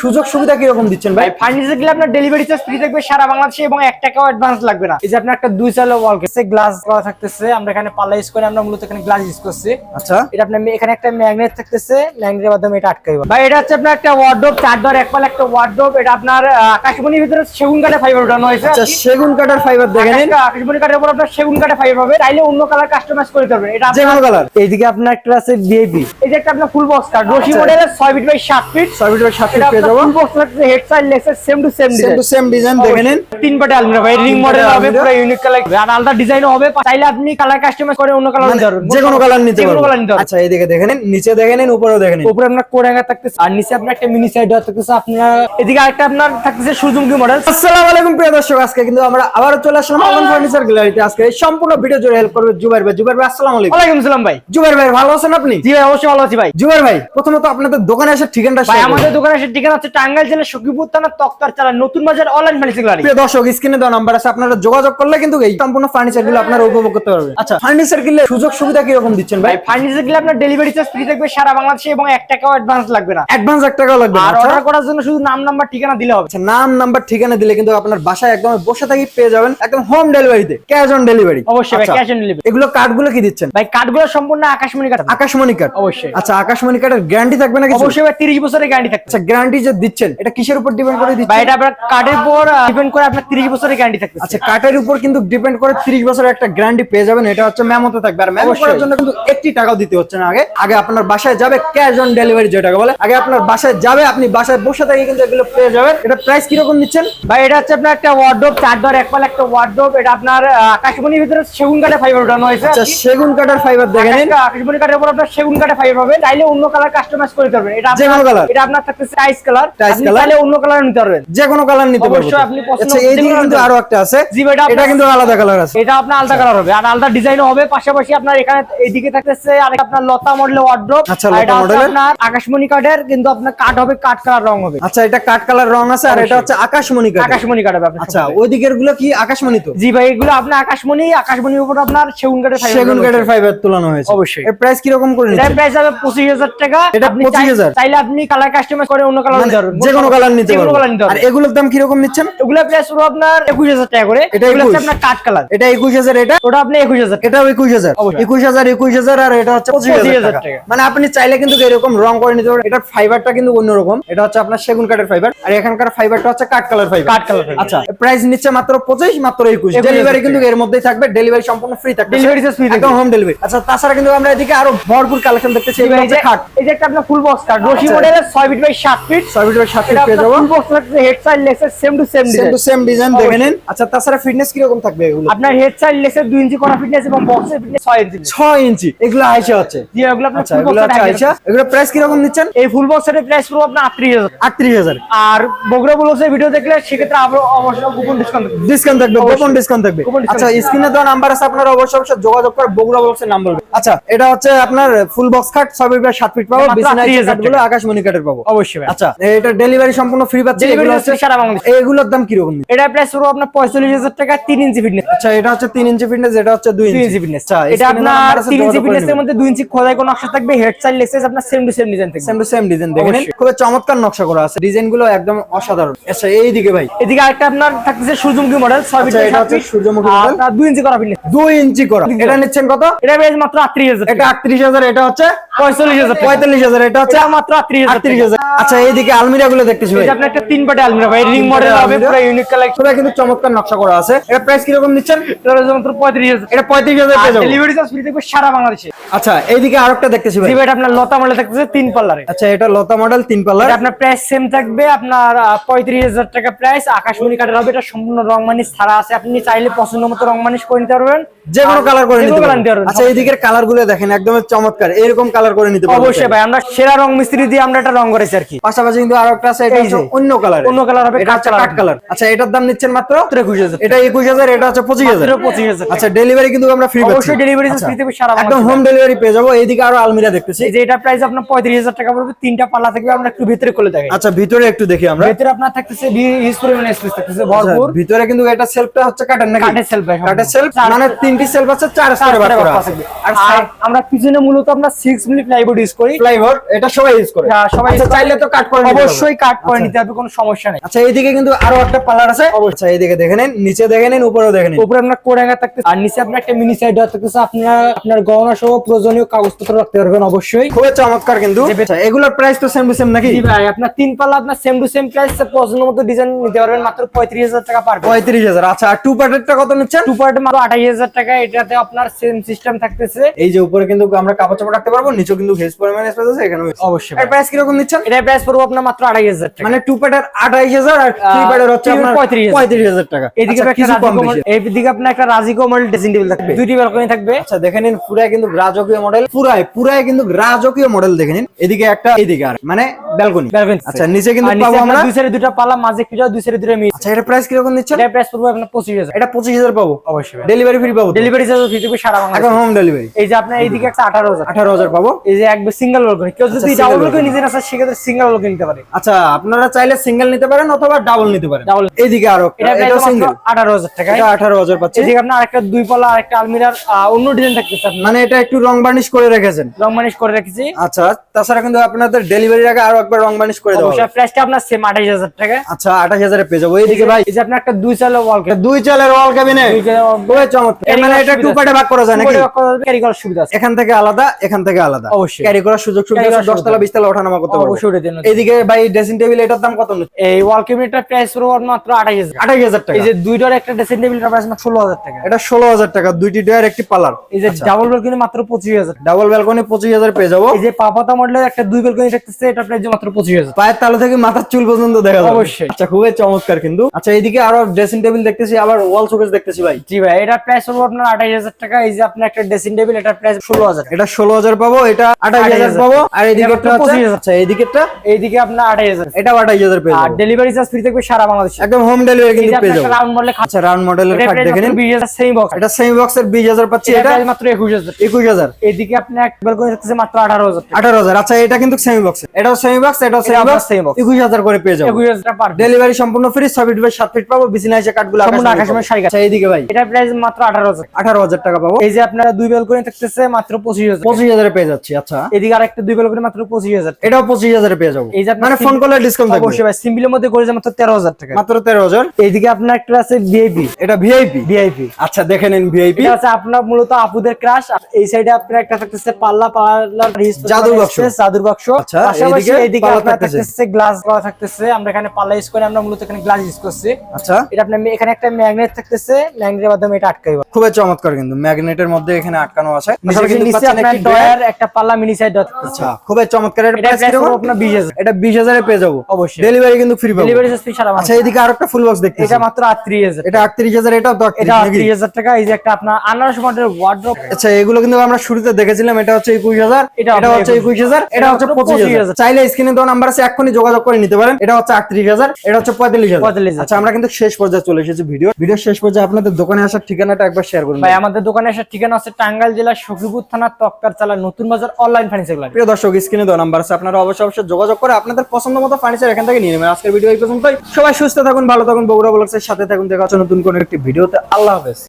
সুযোগ সুবিধা কীরকম দিচ্ছেন ভাই? ফার্নিচার গেলে আপনার ডেলিভারি চার্জ ফ্রি থাকবে সারা বাংলাদেশে এবং এক টাকাও অ্যাডভান্স লাগবে না। এই যে আপনার একটা দুই চালের ওয়াল কেসে গ্লাস করা থাকতেছে আমরা এখানে পাল্লা ইউজ করে আমরা মূলত এখানে গ্লাস ইউজ করছি। আচ্ছা। এটা আপনার এখানে একটা ম্যাগনেট থাকতেছে ম্যাগনেটের মাধ্যমে এটা আটকাইব ভাই এটা হচ্ছে আপনার একটা ওয়ার্ডরোব চার দর এক পাল একটা ওয়ার্ডরোব এটা আপনার আকাশমণির ভিতরে সেগুন কাঠের ফাইবার উঠানো হয়েছে আচ্ছা সেগুন কাটার ফাইবার দেখে নিন। আকাশমণি কাঠের উপর আপনার সেগুন কাঠের ফাইবার হবে চাইলে অন্য কালার কাস্টমাইজ করে পারবেন। এটা যে কোনো কালার এইদিকে আপনার একটা আছে ভিআইপি এই যে একটা আপনার ফুল বক্স কার্ড রশি। মডেলের 6 ফিট বাই 7 ফিট সার্ভিসের সাথে এটা পেয়ে আপনার যাব বক্স লাগছে head side লেসের same to same same design to same design দেখে নিন। তিন পাটে আলমিরা ভাই রিং মডেল হবে পুরো ইউনিক কালার আর আলাদা ডিজাইনও হবে চাইলে আপনি কালার কাস্টমাইজ করে অন্য কালার মানে নিতে পারবেন। যে কোনো কালার নিতে যে কোনো কালার নিতে পারবেন। পারবেন আচ্ছা এইদিকে দেখে নিন নিচে দেখে নিন উপরেও দেখে নিন। উপরে আপনার কোডাঙ্গা থাকতেছে আর নিচে আপনার একটা মিনি সাইড থাকতেছে আপনার এদিকে আরেকটা আপনার থাকতেছে সূর্যমুখী মডেল আসসালামু আলাইকুম প্রিয় দর্শক আজকে কিন্তু আমরা আবারও চলে আসলাম আলম ফার্নিচার গ্যালারিতে আজকে এই সম্পূর্ণ ভিডিও জুড়ে হেল্প করবে জুবাইর ভাই। জুবাইর ভাই আসসালামু আলাইকুম। ওয়ালাইকুম আসসালাম ভাই। জুবাইর ভাই ভালো আছেন আপনি? জি ভাই অবশ্যই ভালো আছি ভাই। জুবাইর ভাই প্রথমত আপনাদের দোকানে আসার ঠিকানাটা ভাই আমাদের দোকানে ঠিকানা হচ্ছে টাঙ্গাইল জেলার সখীপুর তক্তার চালা নতুন বাজার অনলাইন ফার্নিচার গ্যালারি প্রিয় দর্শক স্ক্রিনে দেওয়া নাম্বার আছে আপনারা যোগাযোগ করলে কিন্তু এই সম্পূর্ণ ফার্নিচারগুলো আপনারা উপভোগ করতে পারবেন। আচ্ছা ফার্নিচার কিনলে সুযোগ সুবিধা কীরকম দিচ্ছেন ভাই? ফার্নিচার গেলে আপনার ডেলিভারি চার্জ ফ্রি থাকবে সারা বাংলাদেশে এবং এক টাকাও অ্যাডভান্স লাগবে না। অ্যাডভান্স এক টাকাও লাগবে না, আর আচ্ছা? অর্ডার করার জন্য শুধু নাম নাম্বার ঠিকানা দিলে হবে। আচ্ছা নাম নাম্বার ঠিকানা দিলে কিন্তু আপনার বাসায় একদম বসে থাকি পেয়ে যাবেন একদম হোম ডেলিভারিতে ক্যাশ অন ডেলিভারি অবশ্যই ভাই ক্যাশ অন ডেলিভারি এগুলো কার্ডগুলো কি দিচ্ছেন? ভাই কার্ডগুলো সম্পূর্ণ আকাশমণি কাঠ আকাশমণি কার্ড অবশ্যই। আচ্ছা আকাশমণি কার্ডের গ্যারান্টি থাকবে না কিছু অবশ্যই ভাই 30 বছরের গ্যারান্টি থাকবে। আচ্ছা গ্যারান্টি যে দিচ্ছেন এটা কিসের উপর ডিপেন্ড করে ভাই দিচ্ছেন এটা আপনার কার্ডের উপর ডিপেন্ড করে আপনার 30 বছরের গ্যারান্টি থাকবে আচ্ছা কার্ডের উপর কিন্তু ডিপেন্ড করে 30 বছরের একটা গ্যারান্টি পেয়ে যাবেন এটা হচ্ছে মেমোতে থাকবে। আর মেমো করার জন্য কিন্তু একটি টাকাও দিতে হচ্ছে না আগে। আগে আপনার বাসায় যাবে ক্যাশ অন ডেলিভারি যেটাকে বলে। আগে আপনার বাসায় যাবে আপনি বাসায় বসে থেকে কিন্তু এগুলো পেয়ে যাবেন। এটা প্রাইস কীরকম নিচ্ছেন? ভাই এটা হচ্ছে আপনার একটা ওয়ার্ডরোব চার দর এক পাল একটা ওয়ার্ডরোব এটা আপনার আকাশমণির ভিতরে সেগুন কাঠের ফাইবার উঠানো হয়েছে। আচ্ছা সেগুন কাঠের ফাইবার দেখে নিন। আকাশ- আকাশমণি কাঠের উপর আপনার সেগুন কাঠের ফাইবার হবে। চাইলে অন্য কালার কাস্টমাইজ করে পারবেন এটা আপনার- এটা আপনার থাকতেছে আইস কালার Ice আপনি অন্য কালার নিতে পারবেন। যে কোনো কালার নিতে পারব আপনি আচ্ছা এইদিকে যে কিন্তু আরও একটা আছে জি এটা এটা কিন্তু আলাদা কালার আছে। এটা আপনার আলাদা কালার হবে আর আলাদা ডিজাইনও হবে। পাশাপাশি আপনার এখানে এইদিকে থাকতেছে আর আপনার লতা মডেলের ওয়ার্ড্রোব আচ্ছা, লতা আপনার আকাশমণি কাঠের কিন্তু আপনার কাঠ হবে কাঠ কালার রং হবে। আচ্ছা এটা কাঠ কালার রং আছে আর এটা হচ্ছে আকাশমণি কাঠ আকাশমণি কাঠ হবে আচ্ছা ওই দিকেরগুলো কি আকাশমণি তো? জি ভাই এগুলো আপনার আকাশমণি আকাশমণির উপর আপনার সেগুন কাঠের fiber সেগুন। কাঠের ফাইবার তুলানো হয়েছে। অবশ্যই। এর প্রাইস কীরকম করে নিচ্ছেন? প্রাইস হবে পঁচিশ হাজার টাকা। এটা আপনি চাই- 25,000? চাইলে আপনি কালার কাস্টমাইজ করে অন্য কালার নিতে যে কোনো কালার নিতে যে কোনো পারবেন কালার নিতে আর এগুলোর দাম কীরকম নিচ্ছেন? এগুলো প্রাইস পুরো আপনার একুশ হাজার টাকা করে। এটা এগুলো আপনার কাঠ কালার। এটা একুশ হাজার এটা? ওটা আপনি একুশ হাজার এটাও একুশ হাজার। অবশ্যই। একুশ হাজার একুশ হাজার আর এটা হচ্ছে 25,000 টাকা। টাকা। মানে আপনি চাইলে কিন্তু এরকম রং করে নিতে পারেন এটার ফাইবারটা কিন্তু অন্যরকম। এটা হচ্ছে আপনার সেগুন কাঠের ফাইবার আর এখানকার ফাইবারটা হচ্ছে কাঠ কালার ফাইবার কাঠ কালার আচ্ছা প্রাইস নিচ্ছে মাত্র পঁচিশ মাত্র একুশ। ডেলিভারি কিন্তু এর মধ্যেই থাকবে। ডেলিভারি সম্পূর্ণ ফ্রি থাকবে। Free থাকবে। একদম হোম ডেলিভারি আচ্ছা তাছাড়া কিন্তু আমরা এদিকে আরও ভরপুর কালেকশন দেখতেছি। এই যে খাট এই যে একটা আপনার ফুল বক্স কাঠ। রশি আচ্ছা। মডেলের ছয় ফিট বাই সাত ফিট সার্ভিসের সাথে পেয়ে যাব। বক্স লাগছে head side লেসের same to same same to same design দেখে অবশ্যই। নিন আচ্ছা তাছাড়া ফিটনেস কীরকম থাকবে এগুলো? আপনার হেড সাইড লেসের দুই ইঞ্চি করা ফিটনেস এবং বক্সের ফিটনেস ছয় ইঞ্চি ছয় ইঞ্চি এগুলো আইসা হচ্ছে জি এগুলো আপনার ফুল এগুলো আইসা। এগুলো প্রাইস কীরকম নিচ্ছেন? এই ফুল বক্সের প্রাইস পুরো আপনার আটত্রিশ হাজার। আটত্রিশ হাজার। আর বগুড়া ব্লগসের ভিডিও দেখলে সেক্ষেত্রে আরও অবশ্যই গোপন ডিসকাউন্ট ডিসকাউন্ট থাকবে অবশ্যই। ডিসকাউন্ট থাকবে। আচ্ছা স্ক্রিনে দেওয়া নাম্বার আছে আপনারা অবশ্যই অবশ্যই যোগাযোগ করে বগুড়া বক্সের নাম বলবেন আচ্ছা এটা হচ্ছে আপনার ফুল বক্স খাট ছয় ফিট বাই সাত ফিট পাবো মাত্র বিছানা কাঠগুলো আকাশমণি কাঠের পাবো। অবশ্যই আচ্ছা এটা ডেলিভারি সম্পূর্ণ ফ্রি পাচ্ছে। এগুলো হচ্ছে সারা বাংলাদেশে। এগুলোর দাম কীরকম এটা প্রাইস পুরো আপনার পঁয়তাল্লিশ হাজার টাকা তিন ইঞ্চি ফিটনেস আচ্ছা এটা হচ্ছে তিন ইঞ্চি ফিটনেস এটা হচ্ছে দুই দুই ইঞ্চি ইঞ্চি ফিটনেস আচ্ছা এটা আপনার number আছে, তিন ইঞ্চি ফিটনেসের মধ্যে দুই ইঞ্চি খোদাই কোনো নকশা থাকবে হেড সাইড লেসেস আপনার সেম টু সেম ডিজাইন থাকবে। সেম টু সেম ডিজাইন দেখেন। খুবই চমৎকার নকশা করা আছে। ডিজাইনগুলো একদম অসাধারণ। আচ্ছা এইদিকে ভাই। এদিকে আরেকটা আপনার থাকতেছে সূর্যমুখী মডেল ছয় ফিট এটা হচ্ছে সূর্যমুখী। আপনার দুই ইঞ্চি করা ফিটনেস দুই ইঞ্চি করা। এটা নিচ্ছেন কত? এটা প্রাইস মাত্র আটত্রিশ হাজার এটা আটত্রিশ হাজার এটা হচ্ছে পঁয়তাল্লিশ হাজার পঁয়তাল্লিশ হাজার এটা হচ্ছে মাত্র আটত্রিশ হাজার আটত্রিশ হাজার। আচ্ছা এইদিকে আলমিরা গুলো দেখতেছি ভাই। এটা আপনার একটা তিন পাটে আলমিরা ভাই রিং মডেল হবে পুরো ইউনিক কালেকশন পুরো কিন্তু চমৎকার নকশা করা আছে। এটা প্রাইস কীরকম নিচ্ছেন? এটা মাত্র পঁয়ত্রিশ হাজার। এটা পঁয়ত্রিশ হাজার পেয়ে যাব। ডেলিভারি চার্জ ফ্রি থাকবে সারা বাংলাদেশে। আচ্ছা এইদিকে আরেকটা দেখতেছি ভাই। এটা আপনার লতা মডেল থাকতেছে তিন পাল্লারে। আচ্ছা এটা লতা মডেল তিন পাল্লার। এটা আপনার প্রাইস সেম থাকবে আপনার পঁয়ত্রিশ হাজার টাকা প্রাইস আকাশমণি কাঠের হবে এটা সম্পূর্ণ রং মানিশ ছাড়া আছে। আপনি চাইলে পছন্দ মতো রং মানিশ করে নিতে পারবেন। যে কোনো কালার করে নিতে পারবেন। নিতে পারবেন আচ্ছা এইদিকের কালারগুলো দেখেন একদম চমৎকার। এরকম কালার করে নিতে পারবেন অবশ্যই ভাই আমরা সেরা রং মিস্ত্রি দিয়ে আমরা এটা রং করেছি আর কি। পাশাপাশি কিন্তু আরও একটা আছে এটা অন্য কালার অন্য colour হবে, কাঠ কালার আচ্ছা এটার দাম নিচ্ছেন মাত্র একুশ হাজার। এটা একুশ হাজার এটা হচ্ছে পঁচিশ হাজার। মাত্র 25,000 আচ্ছা ডেলিভারি কিন্তু আমরা ফ্রি পাচ্ছি। অবশ্যই ডেলিভারি আচ্ছা, সারা একদম হোম ডেলিভারি পেয়ে যাব। এইদিকে আরও আলমিরা দেখতেছি। এই যে এটা প্রাইস আপনার পঁয়ত্রিশ হাজার টাকা পড়বে। তিনটা পাল্লা থাকবে আমরা একটু ভিতরে খুলে দেখাই। আচ্ছা ভিতরে একটু দেখি আমরা। ভিতরে আপনার থাকতেছে হিউজ পরিমাণে স্পেস থাকতেছে আচ্ছা, ভরপুর। ভিতরে কিন্তু এটা সেলফটা হচ্ছে কাঠের নাকি? shelf ভাই, কাঠের সেলফ মানে তিনটি সেলফ আছে চার চার স্তরে ভাগ করা। আর আমরা পিছনে মূলত আপনার সিক্স সিম্পলি প্লাইবোর্ড ইউজ করি। প্লাইবোর্ড এটা সবাই ইউজ করে। সবাই আচ্ছা, চাইলে তো কাট করে। অবশ্যই কাট করে আচ্ছা। নিতে হবে কোনো সমস্যা নেই। আচ্ছা এইদিকে কিন্তু আরও একটা পার্লার আছে। আচ্ছা এইদিকে দেখে নিন নিচে দেখে নিন উপরেও দেখে নিন। উপরে আপনার কোডাঙ্গা থাকতেছে আর নিচে আপনার একটা মিনি সাইড থাকতেছে আপনার আপনার গহনা সহ প্রয়োজনীয় কাগজপত্র রাখতে পারবেন অবশ্যই। খুবই চমৎকার কিন্তু। আচ্ছা, এগুলোর প্রাইস তো সেম টু সেম নাকি? জি ভাই আপনার তিন পাল্লা আপনার সেম টু সেম প্রাইস পছন্দ মতো ডিজাইন নিতে পারবেন মাত্র পঁয়ত্রিশ হাজার টাকা পার পঁয়ত্রিশ হাজার। আচ্ছা আর টু পার্টেরটা কত নিচ্ছেন? টু পার্ট মাত্র আঠাইশ হাজার টাকা এটাতে আপনার সেম সিস্টেম থাকতেছে। এই যে উপরে কিন্তু আমরা কাপড় চাপড় রাখতে পারব নিচেও কিন্তু ভেজ পরিমাণ স্পেস আছে এখানে অবশ্যই এর প্রাইস কীরকম নিচ্ছেন? এটা প্রাইস পড়ব আপনার মাত্র আড়াই হাজার টাকা। মানে টু আঠাইশ হাজার আর থ্রি হচ্ছে পঁয়ত্রিশ পঁয়ত্রিশ হাজার টাকা। এদিকে আচ্ছা, এইদিকে আপনার একটা রাজিকো মডেল ড্রেসিং টেবিল থাকবে। দুইটি ব্যালকনি থাকবে। আচ্ছা দেখে নিন পুরাই কিন্তু রাজকীয় মডেল পুরাই পুরাই কিন্তু রাজকীয় মডেল দেখে নিন। এদিকে একটা এদিকে আর। মানে ব্যালকনি ব্যালকনি আচ্ছা নিচে কিন্তু পাবো আমরা। দুই সাইডে দুটো পাল্লা মাঝে কিটা দুই সাইডে দুটো মিট আচ্ছা এটা প্রাইস কীরকম নিচ্ছেন এটা প্রাইস পড়বে আপনার পঁচিশ হাজার। এটা পঁচিশ হাজার পাবো। অবশ্যই ডেলিভারি ফ্রি পাবো ডেলিভারি চার্জ ফ্রি থাকবে সারা বাংলাদেশে। এখন হোম ডেলিভারি এই যে আপনার এইদিকে একটা আঠারো হাজার। আঠারো হাজার পাবো। এই যে একবার সিঙ্গেল ব্যালকনি কেউ যদি আচ্ছা, ডাবল single ব্যালকনি নিতে না সেক্ষেত্রে সিঙ্গেল ব্যালকনি নিতে পারে। আচ্ছা আপনারা চাইলে সিঙ্গেল নিতে পারেন অথবা ডাবল নিতে পারেন। Double। এইদিকে আরও এটা সিঙ্গেল আঠারো হাজার টাকা এটা আঠারো হাজার পাচ্ছি। এদিকে আপনার আরেকটা দুই পাল্লা আরেকটা আলমিরার অন্য ডিজাইন থাকতেছে মানে এটা একটু রং বার্নিশ করে রেখেছেন। রং মানিশ করে রেখেছি। আচ্ছা তাছাড়া কিন্তু আপনাদের ডেলিভারির আগে আরও একবার রং বার্নিশ করে হবে। অবশ্যই প্রাইসটা আপনার সেম আঠাইশ হাজার টাকা আচ্ছা আঠাশ হাজারে পেয়ে যাব। এইদিকে ভাই এই যে আপনার একটা দুই চালের ওয়াল দুই চালের ওয়াল ক্যাবিনে দুই চালের চমৎকার। মানে এটা টু পার্টে ভাগ করা যায় নাকি? ক্যারি করার সুবিধা আছে। এখান থেকে আলাদা এখান থেকে আলাদা। অবশ্যই। ক্যারি করার সুযোগ সুবিধা Carry আছে করার দশতলা বিশতলা ওঠানামা করতে পারব। অবশ্যই এইদিকে ভাই ড্রেসিং টেবিল এটার দাম কত এই ওয়াল ক্যাবিনেটটার প্রাইস পড়বে মাত্র আঠাইশ হাজার টাকা। এই যে দুইটার একটা ড্রেসিং টেবিলটার প্রাইস মাত্র ষোলো হাজার টাকা। এটা ষোলো হাজার টাকা দুইটি ডয়ার একটি পার্লার এই যে ডাবল ব্যালকনি মাত্র পঁচিশ হাজার ডাবল ব্যালকনি পঁচিশ হাজার পেয়ে যাব। এই যে পাপাতা মডেলের একটা দুই ব্যালকনি থাকতেছে এটা প্রাইস মাত্র পঁচিশ হাজার। পায়ের তালু থেকে মাথার চুল পর্যন্ত দেখা যাবে। অবশ্যই। আচ্ছা খুবই চমৎকার কিন্তু। আচ্ছা এইদিকে আরও ড্রেসিং টেবিল দেখতেছি আবার ওয়াল শোকেস দেখতেছি ভাই। জি ভাই এটার প্রাইস পড়বে আপনার আঠাইশ হাজার টাকা। এই যে আপনার একটা ড্রেসিং টেবিল এটার প্রাইস ষোলো হাজার এটা ষোলো হাজার পাবো এটা আঠাশ হাজার 28,000 পাবো। আর এইদিকে এটা মাত্র 25,000 আচ্ছা এইদিকেটা এইদিকে আপনার এটা পেয়ে আর ডেলিভারি চার্জ ফ্রি থাকবে সারা বাংলাদেশে। একদম হোম ডেলিভারি কিন্তু পেয়ে একটা রাউন্ড মডেল আচ্ছা রাউন্ড মডেলের খাট বক্স এটা সেমি বক্সের পাচ্ছি। এটা এটা মাত্র আপনি মাত্র আচ্ছা এটা কিন্তু সেমি বক্স এটাও সেমি বক্স এটাও সেমি বক্স same box। একুশ হাজার করে পেয়ে যাব। একুশ পার ডেলিভারি সম্পূর্ণ ফ্রি ছয় ফিট বাই সাত ফিট পাবো। বিছানা সম্পূর্ণ আকাশ আকাশময় শাড়ি। আচ্ছা এইদিকে ভাই। এটার প্রাইস মাত্র আঠারো হাজার। আঠারো হাজার টাকা পাবো। এই যে আপনারা দুই ব্যালকনি থাকতেছে মাত্র পঁচিশ হাজার। পঁচিশ হাজারে পেয়ে যাচ্ছি আচ্ছা। এদিকে আর একটা দুই ব্যালকনি মাত্র পঁচিশ হাজার। টাকা। এটাও পঁচিশ হাজারে পেয়ে যাব। এই মানে ফোন করলে ডিসকাউন্ট থাকবে। অবশ্যই ভাই সিম্পলের মধ্যে করে মাত্র তেরো হাজার টাকা। মাত্র তেরো হাজার? এইদিকে আপনার একটা আছে ভিআইপি এটা ভিআইপি ভিআইপি আচ্ছা দেখে নিন ভিআইপি এটা হচ্ছে আপনার মূলত আপুদের ক্রাশ এই সাইডে আপনার একটা থাকতেছে পাল্লা পাল্লার জাদুর বাক্স। জাদুর বাক্স। আচ্ছা, এইদিকে এইদিকে আপনার থাকতেছে। থাকতেছে গ্লাস করা থাকতেছে। আমরা এখানে পাল্লা ইউজ করে আমরা মূলত এখানে গ্লাস ইউজ করছি। আচ্ছা। এটা আপনার এখানে একটা ম্যাগনেট থাকতেছে। ম্যাগনেটের মাধ্যমে এটা আটকাইব খুবই চমৎকার কিন্তু। ম্যাগনেটের মধ্যে এখানে আটকানো আছে। নিচে আপনার ডয়ার। একটা পাল্লা মিনি সাইড আচ্ছা খুবই চমৎকার। এটা প্রাইস প্রাইস আপনার বিশ হাজার। এটা বিশ হাজারে পেয়ে যাব। অবশ্যই। ডেলিভারি কিন্তু ফ্রি পাবো। ডেলিভারি চার্জ সারা আচ্ছা একটা ফুল বক্স এটা মাত্র আটত্রিশ হাজার এটা আটত্রিশ হাজার এটাও তো এটা 38 নাকি? আটত্রিশ হাজার টাকা। এই যে একটা আপনার আনারস মডেলের ওয়ার্ড্রপ আচ্ছা এগুলো কিন্তু আমরা শুরুতে দেখেছিলাম এটা হচ্ছে একুশ হাজার এটা এটা হচ্ছে 21,000 এটা হচ্ছে মাত্র পঁচিশ হাজার। 25,000 চাইলে স্ক্রিনে দেওয়া নাম্বার আছে এক্ষুনি যোগাযোগ করে নিতে পারেন। এটা হচ্ছে আটত্রিশ হাজার এটা হচ্ছে পঁয়তাল্লিশ হাজার। 45,000 আচ্ছা আমরা কিন্তু শেষ পর্যায়ে চলে এসেছি ভিডিও। ভিডিও শেষ পর্যায়ে আপনাদের দোকানে আসার ঠিকানাটা একবার শেয়ার করুন। ভাই আমাদের দোকানে আসার ঠিকানা আছে টাঙ্গাইল জেলার সখীপুর থানার তক্তার চালা নতুন বাজার অনলাইন ফার্নিচার প্রিয় দর্শক স্ক্রিনে দেওয়া নাম্বার আছে আপনারা অবশ্যই অবশ্যই যোগাযোগ করে আপনাদের পছন্দ মতো ফার্নিচার এখান থেকে নিয়ে নেবেন। আজকের ভিডিও এই পর্যন্তই। সবাই সুস্থ থাকুন, ভালো থাকুন, বগুড়া ব্লগসের সাথে থাকুন। দেখা হচ্ছে নতুন কোনো একটি ভিডিওতে আল্লাহ হাফেজ।